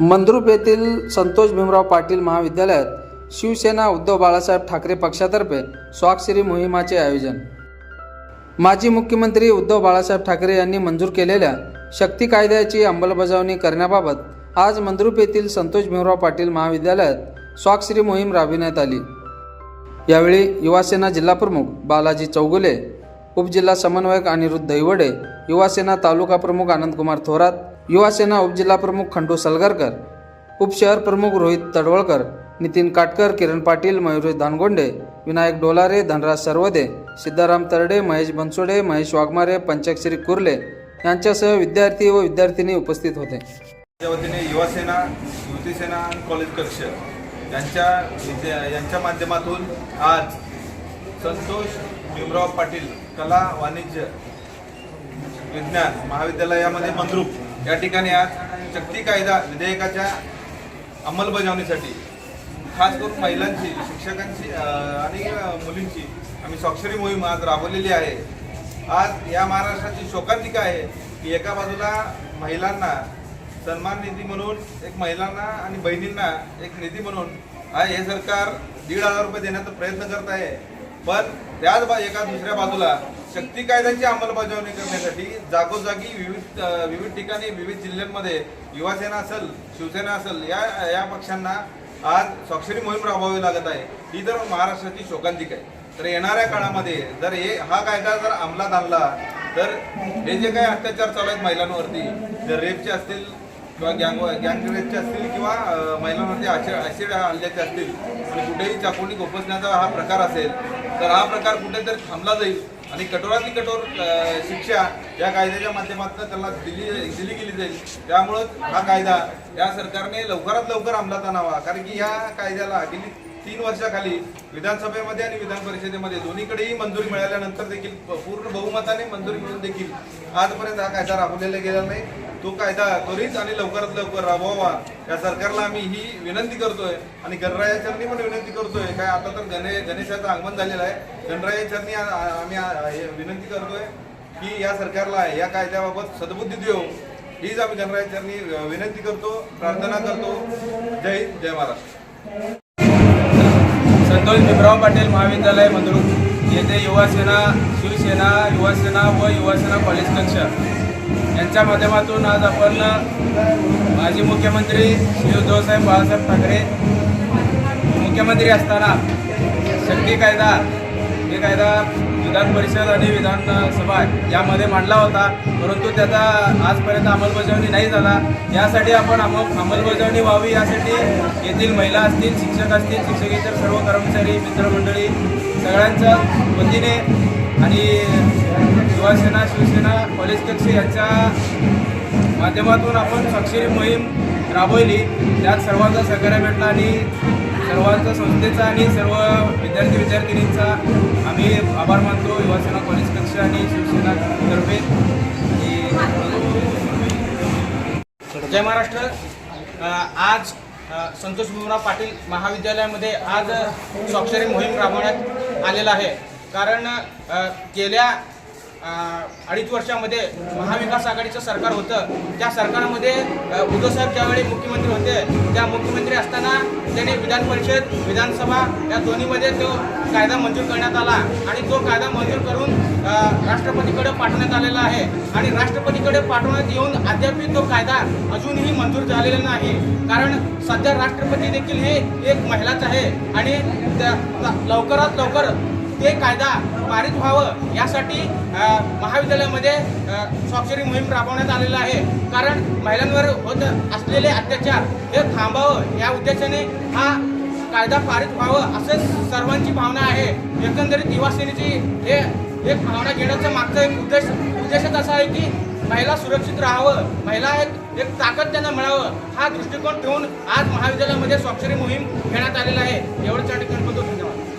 मंद्रुप येथील संतोष भीमराव पाटील महाविद्यालयात शिवसेना उद्धव बाळासाहेब ठाकरे पक्षातर्फे स्वाक्षरी मोहिमाचे आयोजन. माजी मुख्यमंत्री उद्धव बाळासाहेब ठाकरे यांनी मंजूर केलेल्या शक्ती कायद्याची अंमलबजावणी करण्याबाबत आज मंद्रुप येथील संतोष भीमराव पाटील महाविद्यालयात स्वाक्षरी मोहीम राबविण्यात आली. यावेळी युवासेना जिल्हाप्रमुख बालाजी चौगुले उपजिल्हा समन्वयक अनिरुद्ध दैवडे युवासेना तालुका प्रमुख आनंदकुमार थोरात युवासेना उपजिल्हाप्रमुख खंडू सलगरकर उपशहर प्रमुख रोहित तडवळकर नितीन काटकर किरण पाटील मयुरेश धानगोंडे विनायक डोलारे धनराज सर्वदे सिद्धाराम तरडे महेश बनसोडे महेश वाघमारे पंचाक्षरी कुर्ले यांच्यासह विद्यार्थी व विद्यार्थिनी उपस्थित होते. वतीने युवासेना युतीसेना आणि कॉलेज कक्ष यांच्या विद्या यांच्या माध्यमातून आज संतोष भीमराव पाटील कला वाणिज्य विज्ञान महाविद्यालयामध्ये मंद्रुप या ठिकाणी आज शक्ती कायदा विधेयकाच्या अंमलबजावणीसाठी खास करून महिलांची शिक्षकांची आणि मुलींची आम्ही स्वाक्षरी मोहीम आज राबवलेली आहे. आज या महाराष्ट्राची शोकांतिका आहे की एका बाजूला महिलांना सन्मान निधी म्हणून एक महिलांना आणि बहिणींना एक निधी म्हणून आज हे सरकार दीड हजार रुपये देण्याचा प्रयत्न करत आहे. पण त्याच बा एका दुसऱ्या बाजूला शक्ती कायद्याची अंमलबजावणी करण्यासाठी जागोजागी विविध विविध ठिकाणी विविध जिल्ह्यांमध्ये युवासेना असेल शिवसेना असेल या या पक्षांना आज स्वाक्षरी मोहीम राबवावी लागत आहे. ही तर महाराष्ट्राची शोकांतिक आहे. तर येणाऱ्या काळामध्ये जर हे हा कायदा जर अंमलात आणला तर हे जे काही अत्याचार चालू आहेत महिलांवरती जर रेपचे असतील किंवा गँग गँगरेजचे असतील किंवा महिलांवरती आशे ॲसिड हल्ल्याचे असतील आणि कुठेही चाकोनी गोपसण्याचा हा प्रकार असेल तर हा प्रकार कुठेतरी थांबला जाईल. आणि कठोरातली कठोर शिक्षा या कायद्याच्या माध्यमातून त्यांना दिली दिली गेली जाईल. त्यामुळं हा कायदा या सरकारने लवकरात लवकर अंमलात आणावा. कारण की या कायद्याला गेली तीन वर्षाखाली विधानसभेमध्ये आणि विधान परिषदेमध्ये दोन्हीकडेही मंजुरी मिळाल्यानंतर देखील पूर्ण बहुमताने मंजुरी मिळून देखील आजपर्यंत हा कायदा राबवलेला गेला नाही. तो कायदा त्वरित आणि लवकरात लवकर राबवावा. या सरकारला आम्ही ही विनंती करतोय आणि गणरायाचरणी पण विनंती करतोय. काय आता तर गणे गणेशाचं आगमन झालेलं आहे. गणरायाचरणी आम्ही विनंती करतोय की या सरकारला या कायद्याबाबत सद्बुद्धी देऊ हीच आम्ही गणरायाचरणी विनंती करतो प्रार्थना करतो. जय हिंद जय महाराष्ट्र. संतोष भीमराव पाटील महाविद्यालय मंद्रुप येथे युवासेना शिवसेना युवासेना व युवासेना कॉलेज कक्षा. यांच्या माध्यमातून आज आपण माजी मुख्यमंत्री श्री उद्धवसाहेब बाळासाहेब ठाकरे मुख्यमंत्री असताना शक्ती कायदा हे कायदा विधान परिषद आणि विधानसभा यामध्ये मांडला होता. परंतु त्याचा आजपर्यंत अंमलबजावणी नाही झाला. यासाठी आपण अम अंमलबजावणी व्हावी यासाठी येथील महिला असतील शिक्षक असतील शिक्षकेतर सर्व कर्मचारी मित्रमंडळी सगळ्यांच्या वतीने आणि युवासेना शिवसेना कॉलेज कक्ष यांच्या माध्यमातून आपण स्वाक्षरी मोहीम राबवली. त्यात सर्वांचा सहकार्य भेटला आणि सर्वांचा संस्थेचा आणि सर्व विद्यार्थी विद्यार्थिनींचा आम्ही आभार मानतो. युवासेना कॉलेज कक्ष आणि शिवसेना तर्फे. आणि जय महाराष्ट्र. आज संतोष भीमराव पाटील महाविद्यालयामध्ये आज स्वाक्षरी मोहीम राबवण्यात आलेला आहे. कारण गेल्या अडीच वर्षामध्ये महाविकास आघाडीचं सरकार होतं. त्या सरकारमध्ये उद्धवसाहेब ज्यावेळी मुख्यमंत्री होते त्या मुख्यमंत्री असताना त्यांनी विधान परिषद विधानसभा या दोन्हीमध्ये तो कायदा मंजूर करण्यात आला आणि तो कायदा मंजूर करून राष्ट्रपतीकडे पाठवण्यात आलेला आहे. आणि राष्ट्रपतीकडे पाठवण्यात येऊन अद्याप तो कायदा अजूनही मंजूर झालेला नाही. कारण सध्या राष्ट्रपती देखील हे एक महिलाच आहे आणि त्या- लवकरात लवकर ते कायदा पारित व्हावं यासाठी महाविद्यालयामध्ये स्वाक्षरी मोहीम राबवण्यात आलेलं आहे. कारण महिलांवर होत असलेले अत्याचार हे थांबावं या उद्देशाने हा कायदा पारित व्हावं असं सर्वांची भावना आहे. एकंदरीत युवासेनेची हे एक भावना घेण्याचा मागचा एक उद्देश उद्देशच असा आहे की महिला सुरक्षित राहावं. महिला एक एक ताकद त्यांना मिळावं. हा दृष्टिकोन ठेवून आज महाविद्यालयामध्ये स्वाक्षरी मोहीम घेण्यात आलेला आहे. एवढंच या ठिकाणी धन्यवाद.